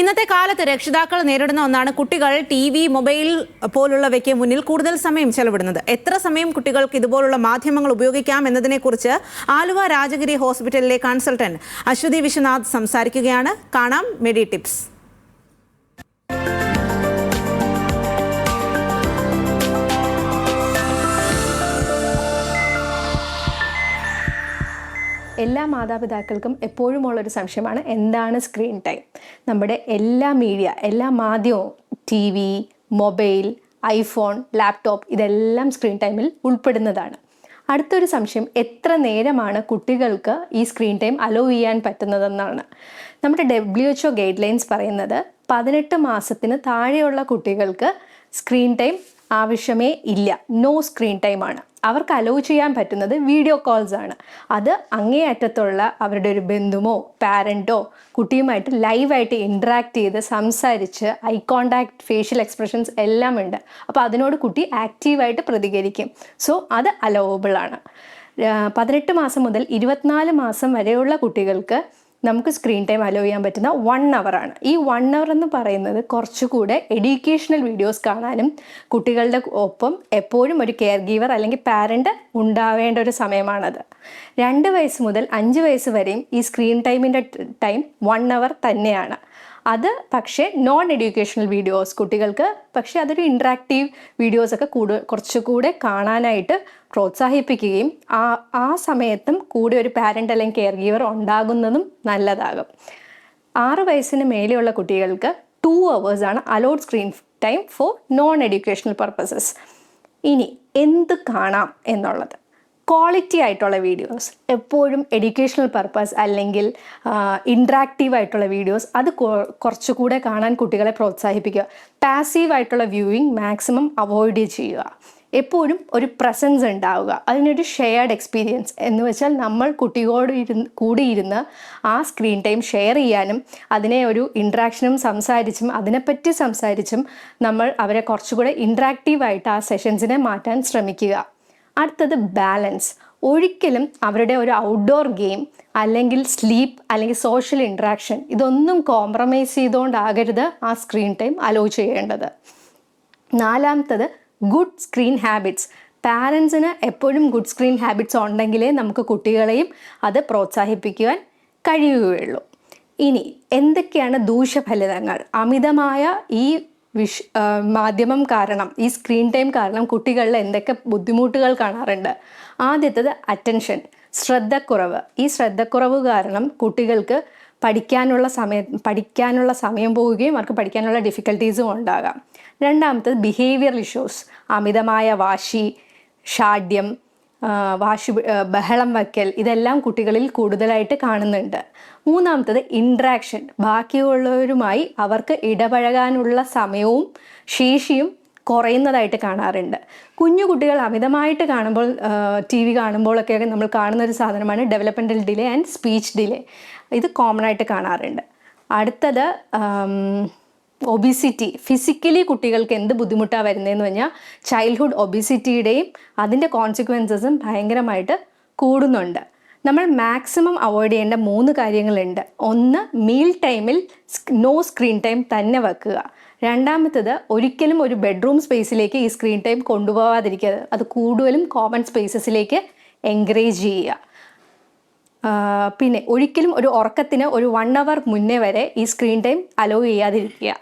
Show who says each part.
Speaker 1: ഇന്നത്തെ കാലത്ത് രക്ഷിതാക്കൾ നേരിടുന്ന ഒന്നാണ് കുട്ടികൾ ടി വി മൊബൈൽ പോലുള്ളവയ്ക്ക് മുന്നിൽ കൂടുതൽ സമയം ചെലവിടുന്നത്. എത്ര സമയം കുട്ടികൾക്ക് ഇതുപോലുള്ള മാധ്യമങ്ങൾ ഉപയോഗിക്കാം എന്നതിനെക്കുറിച്ച് ആലുവ രാജഗിരി ഹോസ്പിറ്റലിലെ കൺസൾട്ടന്റ് അശ്വതി വിശ്വനാഥ് സംസാരിക്കുകയാണ്. കാണാം മെഡി ടിപ്സ്
Speaker 2: എല്ലാ മാതാപിതാക്കൾക്കും എപ്പോഴും ഉള്ളൊരു സംശയമാണ് എന്താണ് സ്ക്രീൻ ടൈം നമ്മുടെ എല്ലാ മീഡിയ എല്ലാ മാധ്യമവും T V mobile iPhone laptop ഇതെല്ലാം സ്ക്രീൻ ടൈമിൽ ഉൾപ്പെടുന്നതാണ്. അടുത്തൊരു സംശയം എത്ര നേരമാണ് കുട്ടികൾക്ക് ഈ സ്ക്രീൻ ടൈം അലോ ചെയ്യാൻ പറ്റുന്നതെന്നാണ്. നമ്മുടെ W H O guidelines പറയുന്നത് പതിനെട്ട് മാസത്തിന് താഴെയുള്ള കുട്ടികൾക്ക് സ്ക്രീൻ ടൈം ആവശ്യമേ ഇല്ല. നോ സ്ക്രീൻ ടൈമാണ് അവർക്ക് അലോ ചെയ്യാൻ പറ്റുന്നത് വീഡിയോ കോൾസ് ആണ്. അത് അങ്ങേയറ്റത്തുള്ള അവരുടെ ഒരു ബന്ധുമോ പാരന്റോ കുട്ടിയുമായിട്ട് ലൈവായിട്ട് ഇൻട്രാക്ട് ചെയ്ത് സംസാരിച്ച് ഐ കോണ്ടാക്ട് ഫേഷ്യൽ എക്സ്പ്രഷൻസ് എല്ലാം ഉണ്ട്. അപ്പോൾ അതിനോട് കുട്ടി ആക്റ്റീവായിട്ട് പ്രതികരിക്കും. സോ അത് അലോവബിൾ ആണ്. പതിനെട്ട് മാസം മുതൽ ഇരുപത്തിനാല് മാസം വരെയുള്ള കുട്ടികൾക്ക് നമുക്ക് സ്ക്രീൻ ടൈം അലോ ചെയ്യാൻ പറ്റുന്ന വൺ ആണ്. ഈ വൺ അവർ എന്ന് പറയുന്നത് കുറച്ചുകൂടെ എഡ്യൂക്കേഷണൽ വീഡിയോസ് കാണാനും കുട്ടികളുടെ ഒപ്പം എപ്പോഴും ഒരു കെയർ ഗീവർ അല്ലെങ്കിൽ പാരന്റ് ഉണ്ടാവേണ്ട ഒരു സമയമാണത്. രണ്ട് വയസ്സ് മുതൽ അഞ്ച് വയസ്സ് വരെയും ഈ സ്ക്രീൻ ടൈമിന്റെ ടൈം വൺ അവർ തന്നെയാണ്. അത് പക്ഷേ നോൺ എഡ്യൂക്കേഷണൽ വീഡിയോസ് കുട്ടികൾക്ക് പക്ഷേ അതൊരു ഇൻട്രാക്റ്റീവ് വീഡിയോസൊക്കെ കൂടു കുറച്ചുകൂടെ കാണാനായിട്ട് പ്രോത്സാഹിപ്പിക്കുകയും ആ ആ സമയത്തും കൂടെ ഒരു പാരന്റ് അല്ലെങ്കിൽ കെയർ ഗീവർ ഉണ്ടാകുന്നതും നല്ലതാകും. ആറ് വയസ്സിന് മേലെയുള്ള കുട്ടികൾക്ക് ടു ആണ് allowed screen time for non educational purposes ഇനി എന്ത് കാണാം എന്നുള്ളത്? ക്വാളിറ്റി ആയിട്ടുള്ള വീഡിയോസ് എപ്പോഴും എഡ്യൂക്കേഷണൽ പർപ്പസ് അല്ലെങ്കിൽ ഇൻട്രാക്റ്റീവ് ആയിട്ടുള്ള വീഡിയോസ് അത് കുറച്ചുകൂടെ കാണാൻ കുട്ടികളെ പ്രോത്സാഹിപ്പിക്കുക. പാസീവ് ആയിട്ടുള്ള വ്യൂയിങ് മാക്സിമം അവോയ്ഡ് ചെയ്യുക. എപ്പോഴും ഒരു പ്രസൻസ് ഉണ്ടാവുക. അതിനൊരു ഷെയർഡ് എക്സ്പീരിയൻസ് എന്ന് വെച്ചാൽ നമ്മൾ കുട്ടിയോട് ഇരുന്ന് കൂടി ഇരുന്ന് ആ സ്ക്രീൻ ടൈം ഷെയർ ചെയ്യാനും അതിനെ ഒരു ഇൻട്രാക്ഷനും സംസാരിച്ചും അതിനെപ്പറ്റി സംസാരിച്ചും നമ്മൾ അവരെ കുറച്ചുകൂടെ ഇൻട്രാക്റ്റീവായിട്ട് ആ സെഷൻസിനെ മാറ്റാൻ ശ്രമിക്കുക. അടുത്തത് ബാലൻസ്. ഒരിക്കലും അവരുടെ ഒരു ഔട്ട്ഡോർ ഗെയിം അല്ലെങ്കിൽ സ്ലീപ്പ് അല്ലെങ്കിൽ സോഷ്യൽ ഇൻട്രാക്ഷൻ ഇതൊന്നും കോംപ്രമൈസ് ചെയ്തുകൊണ്ടാകരുത് ആ സ്ക്രീൻ ടൈം അലോ ചെയ്യേണ്ടത്. നാലാമത്തത് ഗുഡ് സ്ക്രീൻ ഹാബിറ്റ്സ് പാരൻസിന് എപ്പോഴും ഗുഡ് സ്ക്രീൻ ഹാബിറ്റ്സ് ഉണ്ടെങ്കിലേ നമുക്ക് കുട്ടികളെയും അത് പ്രോത്സാഹിപ്പിക്കുവാൻ കഴിയുകയുള്ളൂ. ഇനി എന്തൊക്കെയാണ് ദൂഷ്യഫലിതങ്ങൾ? അമിതമായ ഈ വിഷ് മാധ്യമം കാരണം ഈ സ്ക്രീൻ ടൈം കാരണം കുട്ടികളിൽ എന്തൊക്കെ ബുദ്ധിമുട്ടുകൾ കാണാറുണ്ട്. ആദ്യത്തത് അറ്റൻഷൻ ശ്രദ്ധക്കുറവ്. ഈ ശ്രദ്ധക്കുറവ് കാരണം കുട്ടികൾക്ക് പഠിക്കാനുള്ള സമയം പഠിക്കാനുള്ള സമയം പോവുകയും അവർക്ക് പഠിക്കാനുള്ള ഡിഫിക്കൽട്ടീസും ഉണ്ടാകാം. രണ്ടാമത്തത് ബിഹേവിയർ ഇഷ്യൂസ് അമിതമായ വാശി ഷാഢ്യം വാശി ബഹളം വയ്ക്കൽ ഇതെല്ലാം കുട്ടികളിൽ കൂടുതലായിട്ട് കാണുന്നുണ്ട്. മൂന്നാമത്തത് ഇൻട്രാക്ഷൻ ബാക്കിയുള്ളവരുമായി അവർക്ക് ഇടപഴകാനുള്ള സമയവും ശേഷിയും കുറയുന്നതായിട്ട് കാണാറുണ്ട്. കുഞ്ഞു കുട്ടികൾ അമിതമായിട്ട് കാണുമ്പോൾ ടി വി കാണുമ്പോഴൊക്കെ നമ്മൾ കാണുന്ന ഒരു സാധനമാണ് developmental delay and speech delay ഇത് കോമൺ ആയിട്ട് കാണാറുണ്ട്. അടുത്തത് ഒബിസിറ്റി ഫിസിക്കലി കുട്ടികൾക്ക് എന്ത് ബുദ്ധിമുട്ടാണ് വരുന്നതെന്ന് പറഞ്ഞാൽ ചൈൽഡ്ഹുഡ് ഒബിസിറ്റിയുടെയും അതിന്റെ കോൺസിക്വൻസസും ഭയങ്കരമായിട്ട് കൂടുന്നുണ്ട്. നമ്മൾ മാക്സിമം അവോയ്ഡ് ചെയ്യേണ്ട മൂന്ന് കാര്യങ്ങളുണ്ട്. ഒന്ന് മീൽ ടൈമിൽ നോ സ്ക്രീൻ ടൈം തന്നെ വെക്കുക. രണ്ടാമത്തത് ഒരിക്കലും ഒരു ബെഡ്റൂം സ്പേസിലേക്ക് ഈ സ്ക്രീൻ ടൈം കൊണ്ടുപോകാതിരിക്കുക അത് കൂടുതലും കോമൺ സ്പേസസിലേക്ക് എൻകറേജ് ചെയ്യുക. പിന്നെ ഒരിക്കലും ഒരു ഉറക്കത്തിന് ഒരു വൺ അവർ മുന്നേ വരെ ഈ സ്ക്രീൻ ടൈം അലോ ചെയ്യാതിരിക്കുക.